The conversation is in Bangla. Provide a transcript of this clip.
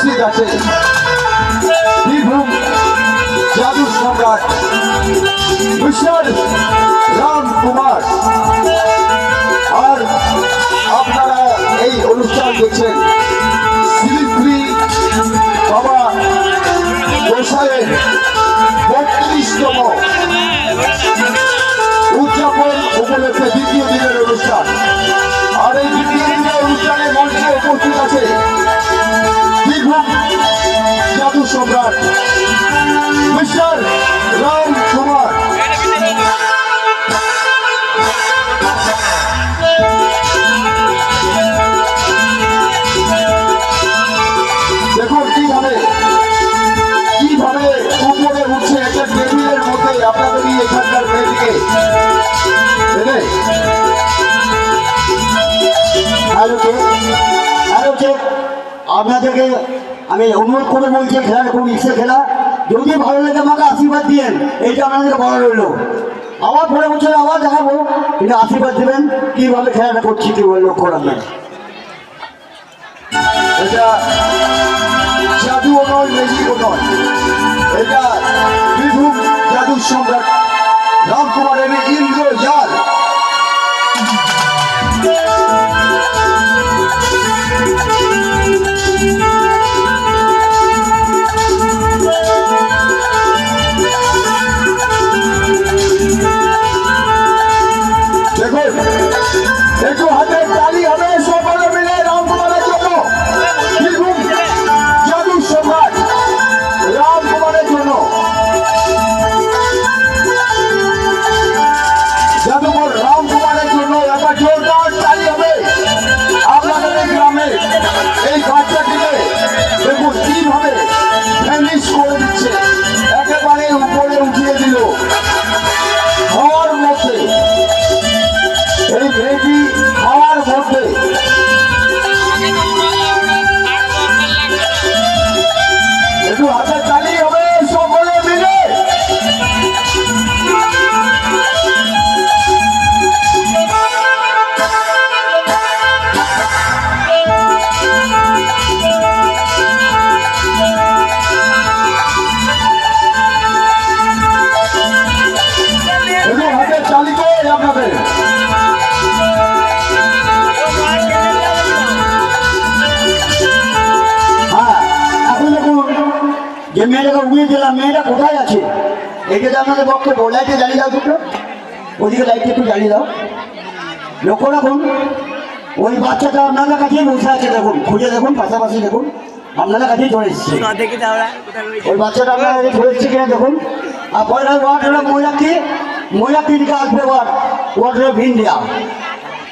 উপস্থিত আছে। বীরভূম জাদু সম্রাট মিস্টার রাম কুমার। আর আপনারা এই অনুষ্ঠান দেখছেন শ্রী বাবা গোসাইয়ের বত্রিশতম সম্রাট মিস্টার রাম কুমার দেখুন কীভাবে কীভাবে উপরে উঠছে একটা টেবিলের মধ্যে আপনাদের আপনাদেরকে আমি অনুরোধ করে বলছি খেলাটা খুব ইচ্ছে খেলা। যদি ভালো লাগে আমাকে আশীর্বাদ দিয়েন, এইটা আপনাদেরকে বলা রইল। আবার পরে বছর আবার দেখাবো, কিন্তু আশীর্বাদ দেবেন, কীভাবে খেলাটা করছি, কী বলে লক্ষ্য রাখবেন। এটা জাদুও নয় ম্যাজিকও নয় এটা বীরভূম জাদু সম্রাট রামকুমারের যে মেয়েটাকে উড়িয়ে দিলাম মেয়েটা কোথায় আছে? এইটা যে আপনাদের বক্তব্য লাইটে জ্বালিয়ে দাও দুটো। ওদিকে লাইটটা একটু জ্বালিয়ে দাও। লক্ষ্য রাখুন ওই বাচ্চাটা আপনাদের কাছেই বসে আছে দেখুন। খুঁজে দেখুন পাশাপাশি দেখুন। আপনাদের কাছেই চলে এসছে। ওই বাচ্চাটা আপনার চলে এসছে কিনা দেখুন। আর পয়লা ওয়ার্ড হলো মহিলাকে মহিলাকে দিকে আসবে ওয়ার্ড। ওয়ার্ড ভিন দেওয়া